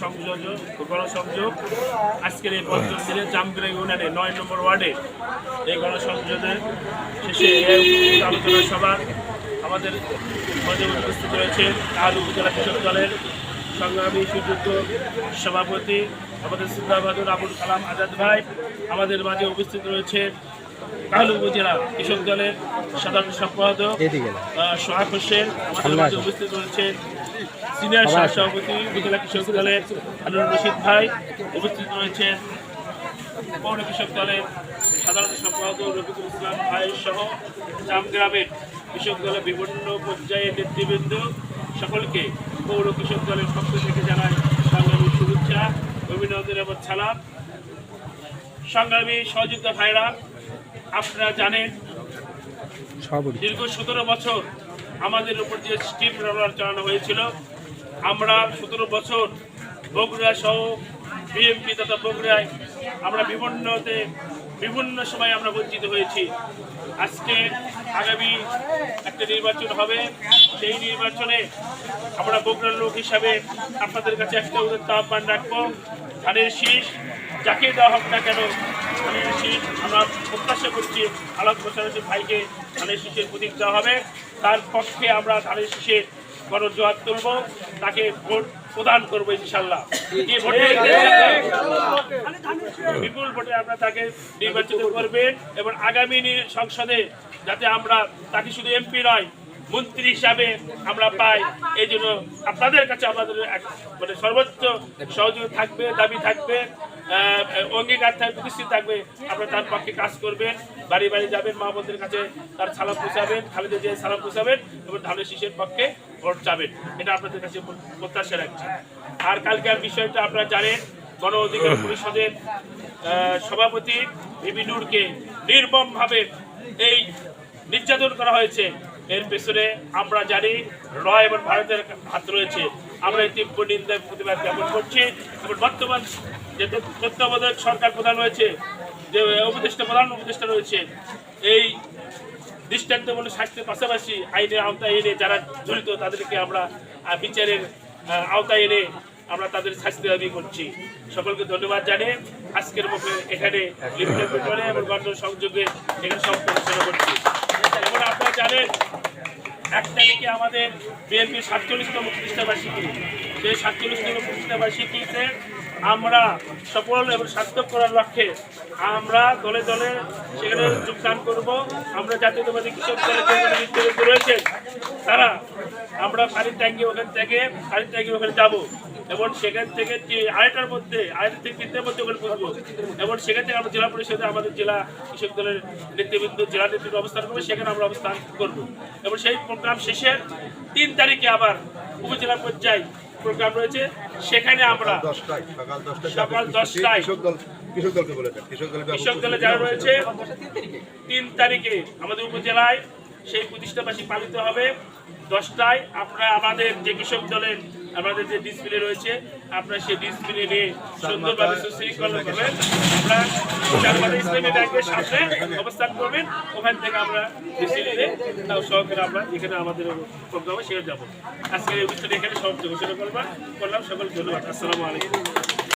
সংযোজন গণসংযোগ আজকের এই পঞ্চম দিনে জামগ্রা ইউনিয়নে নয় নম্বর ওয়ার্ডে এই গণসংযোগের শেষে আলোচনা সভা আমাদের মাঝে উপস্থিত রয়েছে কাল উপজেলা কৃষক দলের সংগ্রামী সুযোগ্য সভাপতি আমাদের সিদ্ধাবাদুর আবুল কালাম আজাদ ভাই। আমাদের মাঝে উপস্থিত রয়েছে কালু উপজেলা কৃষক দলের সাধারণ সম্পাদক। সোহাগ হোসেন। আমাদের মাঝে উপস্থিত রয়েছেন সিনিয়র। সভাপতি উপজেলা কৃষক দলের হারুন রশিদ ভাই উপস্থিত রয়েছেন পৌর কৃষক দলের সাধারণ সম্পাদক রফিকুল ইসলাম ভাই সহ গ্রামের কৃষক দলের বিভিন্ন পর্যায়ের নেতৃবৃন্দ সকলকে পৌর কৃষক দলের পক্ষ থেকে জানাই সংগ্রামী শুভেচ্ছা অভিনন্দন এবং সালাম সংগ্রামী সহযোগিতা ভাইরা আপনারা জানেন দীর্ঘ সতেরো বছর আমাদের উপর যে স্টিম রোলার চালানো হয়েছিল আমরা সতেরো বছর বগুড়া সহ বিএমপি তথা বগুড়ায় আমরা বিভিন্নতে, বিভিন্ন সময় আমরা বঞ্চিত হয়েছি। আজকে আগামী একটা নির্বাচন হবে। সেই নির্বাচনে আমরা বগুড়ার লোক হিসাবে আপনাদের কাছে একটা উদাত্ত আহ্বান রাখব। ধানের শীষ, যাকে দেওয়া হোক না কেন, ধানের শীষ আমরা প্রত্যাশা করছি আলোক বসারসী ভাইকে ধানের শীষের প্রতীক দেওয়া হবে। তার পক্ষে আমরা ধানের শীষের গণজোয়ার তুলব। তাকে ভোট প্রদান করব ইনশাল্লাহ যে ভোটে বিপুল ভোটে আমরা তাকে নির্বাচিত করবেন এবং আগামী সংসদে যাতে আমরা তাকে শুধু এমপি নয় মন্ত্রী হিসাবে আমরা পাই এই জন্য আপনাদের কাছে আমাদের মানে সর্বোচ্চ সহযোগ থাকবে দাবি থাকবে অঙ্গীকার থাকবে প্রতিশ্রুতি থাকবে আপনারা তার পক্ষে কাজ করবেন বাড়ি বাড়ি যাবেন মা কাছে তার সালাম পুষাবেন খালেদা যে সালাম পুষাবেন এবং ধানের শীষের পক্ষে ভোট চাবেন এটা আপনাদের কাছে প্রত্যাশা রাখছি। আর কালকের বিষয়টা আপনারা জানেন, গণ অধিকার পরিষদের সভাপতি বিবি নূরকে নির্মমভাবে এই নির্যাতন করা হয়েছে। এর পেছনে আমরা জানি র এবং ভারতের হাত রয়েছে। আমরা এই তীব্র নিন্দার প্রতিবাদ জ্ঞাপন করছি। এবং বর্তমান যে তত্ত্বাবধায়ক সরকার প্রধান রয়েছে, যে উপদেষ্টা, প্রধান উপদেষ্টা রয়েছে, এই দৃষ্টান্তমূলক শাস্তির পাশাপাশি আইনের আওতায় এনে যারা জড়িত, তাদেরকে আমরা বিচারের আওতায় এনে আমরা তাদের শাস্তি দাবি করছি। সকলকে ধন্যবাদ জানিয়ে আজকের মধ্যে এখানে এবং গণ সংযোগে এখানে সব পরিচালনা করছি। এবং আপনারা জানেন এক তারিখে আমাদের বিএনপি সাতচল্লিশতম প্রতিষ্ঠাবার্ষিকী সেই সাতচল্লিশতম প্রতিষ্ঠাবার্ষিকীতে আমরা সফল এবং সার্থক করার লক্ষ্যে আমরা দলে দলে সেখানে যোগদান করব। আমরা জাতীয়তাবাদী কৃষক দলের রয়েছেন, তারা আমরা ফারিদ ট্যাঙ্গি ওখান থেকে ফারিদ ট্যাঙ্গি ওখানে যাব। এবং সেখান থেকে আড়াইটার মধ্যে আড়াইটা থেকে তিনটের মধ্যে ওখানে পৌঁছবো। এবং সেখান থেকে আমরা জেলা পরিষদে আমাদের জেলা কৃষক দলের নেতৃবৃন্দ জেলা নেতৃত্ব অবস্থান করবে সেখানে আমরা অবস্থান করব। এবং সেই প্রোগ্রাম শেষে তিন তারিখে আবার উপজেলা পর্যায়ে প্রোগ্রাম রয়েছে। সেখানে আমরা সকাল দশটায় কৃষক দল যারা রয়েছে তিন তারিখে আমাদের উপজেলায় সেই প্রতিষ্ঠাবাসী পালিত হবে। দশটায় আপনারা আমাদের যে কৃষক দলের আমাদের যে ডিসপ্লে রয়েছে আপনারা সেই ডিসপ্লে নিয়ে সুন্দরভাবে সুশৃঙ্খল করবেন। আমরা চারবাড়ি ইসলামী ব্যাংকের সামনে অবস্থান করবেন। ওখান থেকে আমরা ডিসপ্লে তাও সহকারে আমরা এখানে আমাদের প্রোগ্রামে সেখানে যাব। আজকের এই অনুষ্ঠানে এখানে সমাপ্ত ঘোষণা করলাম। করলাম সকল ধন্যবাদ। আসসালামু আলাইকুম।